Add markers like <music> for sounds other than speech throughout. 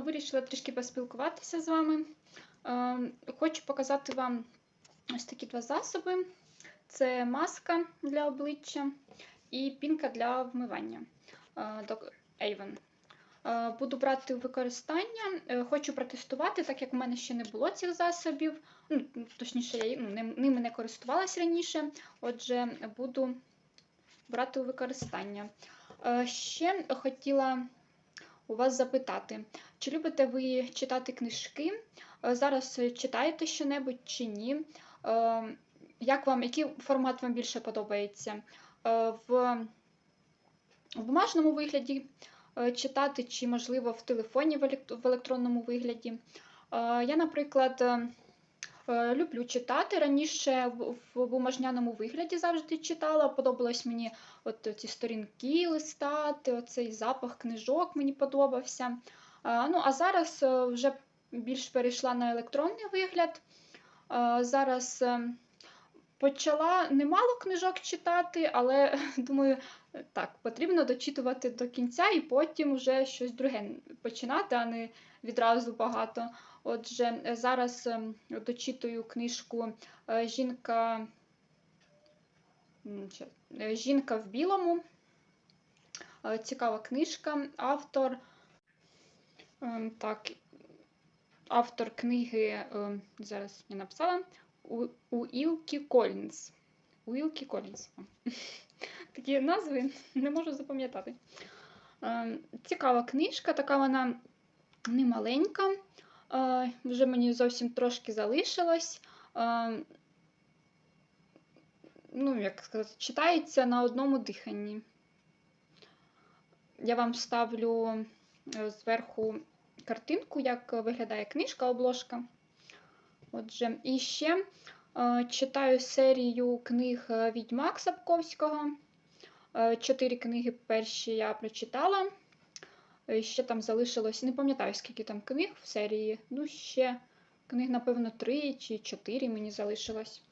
Вирішила трішки поспілкуватися з вами. Е, Хочу показати вам ось такі два засоби: це маска для обличчя і пінка для вмивання е, Avon. Е, Буду брати у використання. Е, Хочу протестувати, так як в мене ще не було цих засобів. Ну, точніше, я ну, ними не користувалася раніше. Отже, буду брати у використання. Ще хотіла у вас запитати, чи любите ви читати книжки? Е, Зараз читаєте щонебудь чи ні? Е, Як вам, який формат вам більше подобається? Е, В в бумажному вигляді читати, чи, можливо, в телефоні в електронному вигляді? Я, наприклад, люблю читати. Раніше в бумажняному вигляді завжди читала. Подобалось мені от ці сторінки листати, оцей запах книжок мені подобався. А, Ну, а зараз е, вже більш перейшла на електронний вигляд. Зараз е, почала немало книжок читати, але <laughs> думаю, так, потрібно дочитувати до кінця і потім вже щось друге починати, а не відразу багато. Отже, зараз е, дочитую книжку е, Жінка. е, Жінка в білому. Е, Цікава книжка. Автор. ем, Так, автор книги, ем, зараз я написала, Уілкі Колінс. Уілкі Колінс. <laughs> Такі назви не можу запам'ятати. Ем, Цікава книжка, така вона не маленька. Е, Вже мені зовсім трошки залишилось. Ем, Ну, як сказати, читається на одному диханні. Я вам ставлю е, зверху картинку, як виглядає книжка, обложка. Отже, і ще е, читаю серію книг е, Відьмак Сапковського. Е, Чотири книги перші я прочитала. Ще там залишилось, не пам'ятаю, скільки там книг в серії. Ну, ще книг, напевно, три чи чотири мені залишилось.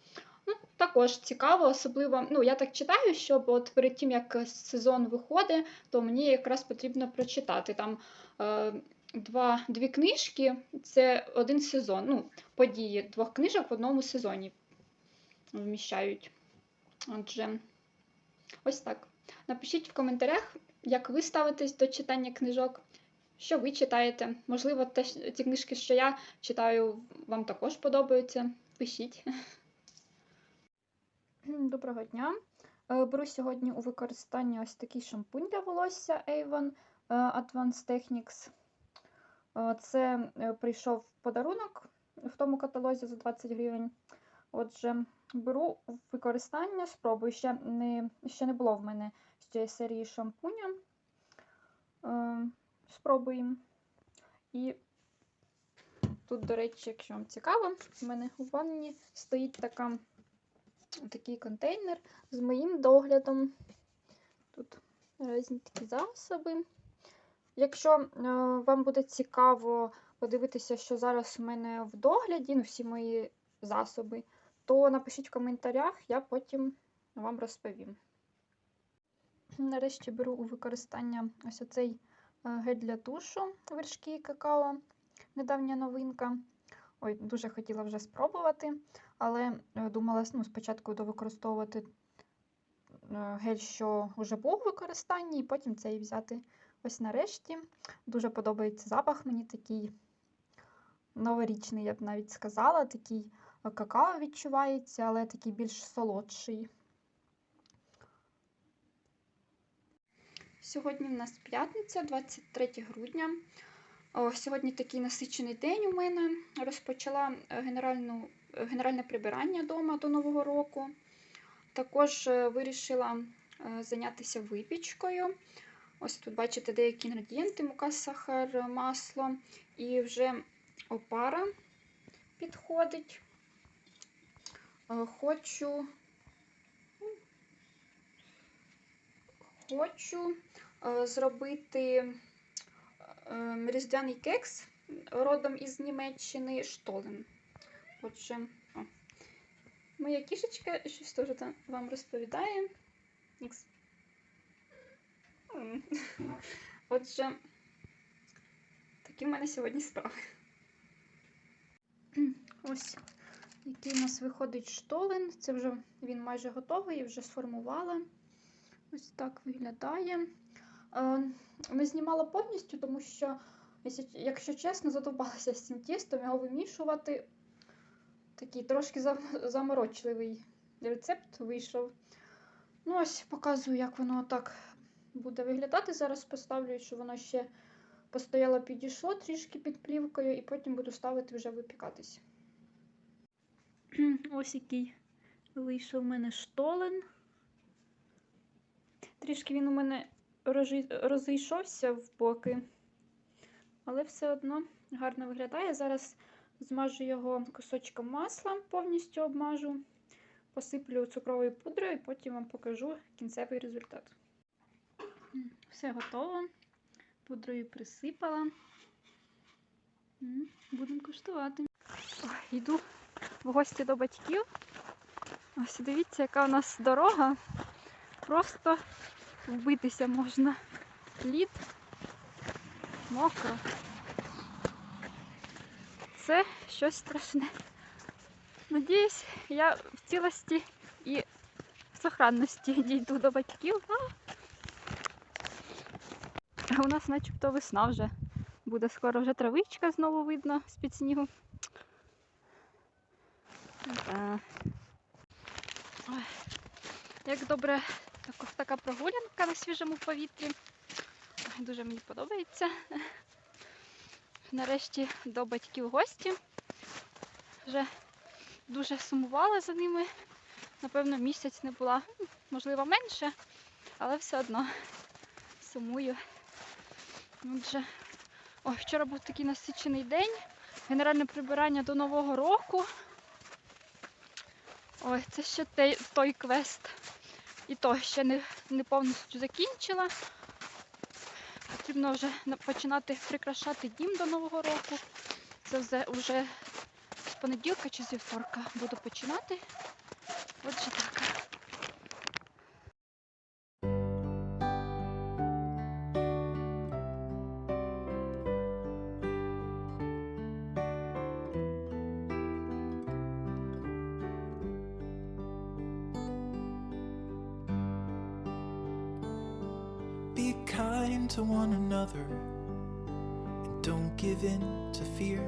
Ну, також цікаво, особливо, ну, я так читаю, щоб от перед тим, як сезон виходить, то мені якраз потрібно прочитати. Там е, два, дві книжки це один сезон. Ну, події двох книжок в одному сезоні вміщають. Отже, ось так. Напишіть в коментарях, як ви ставитесь до читання книжок, що ви читаєте. Можливо, те, ті книжки, що я читаю, вам також подобаються. Пишіть. Доброго дня. Е, Беру сьогодні у використання ось такий шампунь для волосся Avon е, Advanced Techniques. Е, Це е, прийшов подарунок в тому каталозі за 20 гривень. Отже, беру використання, спробую. Ще не, ще не було в мене з цієї серії шампуня. Е, Спробуємо. І тут, до речі, якщо вам цікаво, в мене у ванні стоїть така такий контейнер з моїм доглядом. Тут різні такі засоби. Якщо е, вам буде цікаво подивитися, що зараз у мене в догляді, ну, всі мої засоби, то напишіть в коментарях, я потім вам розповім. Нарешті беру у використання ось оцей е, гель для душу вершки какао, недавня новинка. Ой, дуже хотіла вже спробувати, але е, думала ну, спочатку довикористовувати гель, що вже був у використанні, і потім цей взяти ось нарешті. Дуже подобається запах мені такий новорічний, я б навіть сказала. Такий е, какао відчувається, але такий більш солодший. Сьогодні в нас п'ятниця, 23 грудня. Сьогодні такий насичений день у мене. Розпочала е, генеральну, е, генеральне прибирання вдома до Нового року. Також вирішила зайнятися випічкою. Ось тут бачите деякі інгредієнти: мука, сахар, масло. І вже опара підходить. Е, Хочу, хочу е, зробити ем, різдвяний кекс родом із Німеччини Штолен. Отже, о. моя кішечка щось теж вам розповідає. Ікс. Отже, такі в мене сьогодні справи. Ось який у нас виходить штолен. Це вже він майже готовий, я вже сформувала. Ось так виглядає. Е, Не знімала повністю, тому що, якщо чесно, задовбалася з цим тістом, його вимішувати. Такий трошки заморочливий рецепт вийшов. Ну, ось показую, як воно так буде виглядати. Зараз поставлю, щоб воно ще постояло, підійшло трішки під плівкою, і потім буду ставити вже випікатись. Ось який вийшов у мене штолен. Трішки він у мене розійшовся в боки, але все одно гарно виглядає. Зараз змажу його кусочком масла, повністю обмажу, посиплю цукровою пудрою і потім вам покажу кінцевий результат. Все готово. Пудрою присипала. Будемо куштувати. Йду в гості до батьків. Ось дивіться, яка у нас дорога. Просто вбитися можна. Лід, мокро. Це щось страшне. Надіюсь, я в цілості і в сохранності <laughs> дійду до батьків. У нас начебто весна вже. Буде скоро вже травичка знову видно з-під снігу. Ой, Як добре така прогулянка на свіжому повітрі. Дуже мені подобається. Нарешті до батьків гості. Вже дуже сумувала за ними. Напевно, місяць не була, можливо, менше, але все одно сумую. Отже, ой, вчора був такий насичений день. Генеральне прибирання до Нового року. Ой, це ще той, той квест. І то ще не, не повністю закінчила. Потрібно вже починати прикрашати дім до Нового року. Це вже з понеділка чи з вівторка буду починати. Отже так. To one another and don't give in to fear.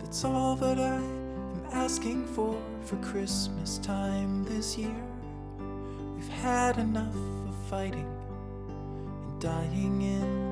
That's all that I am asking for for Christmas time this year. We've had enough of fighting and dying in